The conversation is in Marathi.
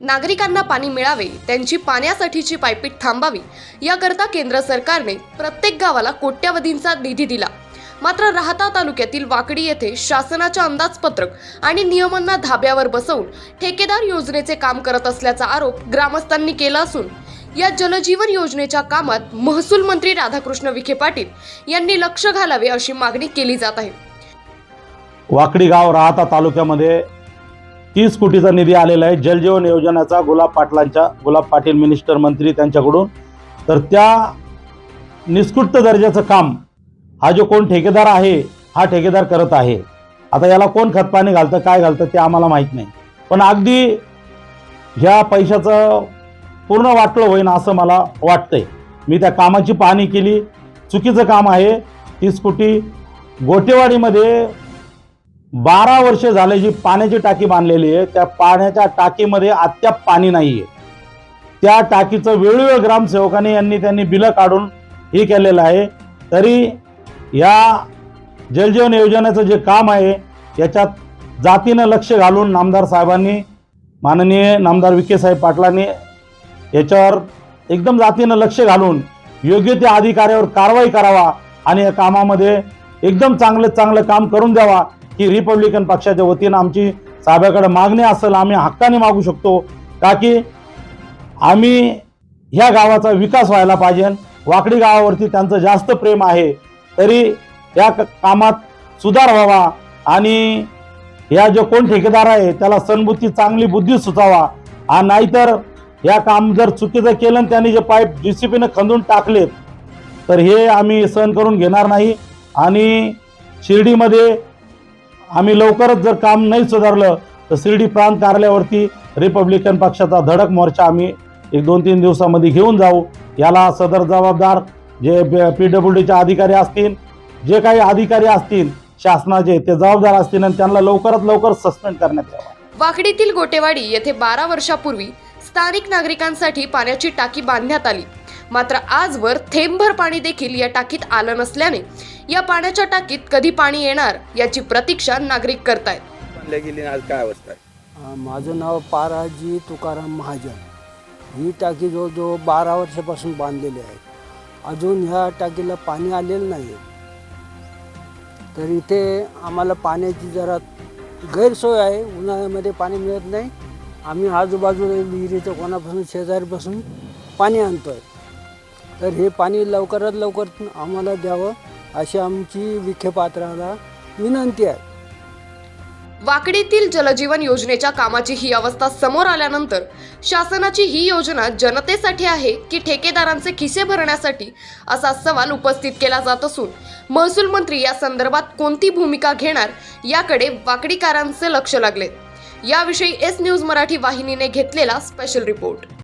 नागरिकांना पाणी मिळावे त्यांची पाण्यासाठीची पायपीट थांबावी याकरता केंद्र सरकारने प्रत्येक गावाला कोट्यवधींचा निधी दिला. मात्र राहता तालुक्यातील वाकडी येथे शासनाच्या अंदाजपत्रक आणि नियमांना धाब्यावर बसवून ठेकेदार योजनेचे काम करत असल्याचा आरोप ग्रामस्थांनी केला असून या जलजीवन योजनेच्या कामात महसूल मंत्री राधाकृष्ण विखे पाटील यांनी लक्ष घालावे अशी मागणी केली जात आहे. वाकडी गाव राहता तालुक्यामध्ये तीस कोटीचा निधी आलेला आहे. जलजीवन योजनेचा गुलाब पाटलांच्या गुलाब पाटील मिनिस्टर मंत्री त्यांच्याकडून. तर त्या निष्कृत दर्जाचं काम हा जो कोण ठेकेदार आहे हा ठेकेदार करत आहे. आता याला कोण खतपाणी घालतं काय घालतं ते आम्हाला माहीत नाही. पण अगदी ह्या पैशाचं पूर्ण वाटलं होईन असं मला वाटतंय. मी त्या कामाची पाहणी केली. चुकीचं काम आहे. तीस कोटी गोटेवाडीमध्ये बारा वर्ष झाले जी पाण्याची टाकी बांधलेली आहे त्या पाण्याच्या टाकीमध्ये अद्याप पाणी नाही आहे त्या टाकीचं वेळोवेळ ग्रामसेवकांनी यांनी त्यांनी बिलं काढून हे केलेलं आहे. तरी या जलजीवन योजनेचं जे काम आहे याच्यात जातीनं लक्ष घालून नामदार साहेबांनी माननीय नामदार विखे साहेब पाटलांनी याच्यावर एकदम जातीनं लक्ष घालून योग्य त्या अधिकाऱ्यावर कारवाई करावा आणि या कामामध्ये एकदम चांगलं चांगलं काम करून द्यावा. ही रिपब्लिकन पक्षाच्या वतीनं आमची साहेबाकडे मागणी असेल आम्ही हक्काने मागू शकतो का की आम्ही ह्या गावाचा विकास व्हायला पाहिजे. वाकडी गावावरती त्यांचं जास्त प्रेम आहे. तरी या क- कामात सुधार व्हावा आणि या जो कोण ठेकेदार आहे त्याला सणबुद्धी चांगली बुद्धी सुचावा. आणि नाहीतर या काम जर चुकीचं केलं आणि त्यांनी जे पाईप जी सी पीनं खंदून टाकलेत तर हे आम्ही सहन करून घेणार नाही. आणि शिर्डीमध्ये आम्ही लवकरच जर काम नाही सुधारलं तर शिर्डी प्रांत कार्यालयावरती रिपब्लिकन पक्षाचा धडक मोर्चा आम्ही एक दोन तीन दिवसामध्ये घेऊन जाऊ. याला सदर जबाबदार जे पी डब्ल्यू डीचे अधिकारी असतील जे काही अधिकारी असतील शासनाचे ते जबाबदार असतील आणि त्यांना लवकरात लवकर सस्पेंड करण्यात यावं. वाकडीतील गोटेवाडी येथे बारा वर्षापूर्वी स्थानिक नागरिकांसाठी पाण्याची टाकी बांधण्यात आली. मात्र आजवर थेंबभर पाणी देखील या टाकीत आलं नसल्याने या पाण्याच्या टाकीत कधी पाणी येणार याची प्रतीक्षा नागरिक करतायत. बांधल्या गेली आणि आज काय अवस्था आहे? अ, माझं नाव पाराजी तुकाराम महाजन. ही टाकी जवळजवळ बारा वर्षापासून बांधलेली आहे. अजून ह्या टाकीला पाणी आलेलं नाही तर इथे आम्हाला पाण्याची जरा गैरसोय आहे. उन्हाळ्यामध्ये पाणी मिळत नाही. आम्ही आजूबाजूला विहिरीचं कोणापासून शेजारीपासून पाणी आणतो आहे तर हे पाणी लवकरात लवकर आम्हाला द्यावं अशी आमची विखे पात्राला विनंती आहे. वाकडीतील जलजीवन योजनेच्या कामाची ही अवस्था समोर आल्यानंतर शासनाची ही योजना जनतेसाठी आहे की ठेकेदारांचे खिसे भरण्यासाठी असा सवाल उपस्थित केला जात असून महसूल मंत्री या संदर्भात कोणती भूमिका घेणार याकडे वाकडीकारांचे लक्ष लागले. याविषयी एस न्यूज मराठी वाहिनीने घेतलेला स्पेशल रिपोर्ट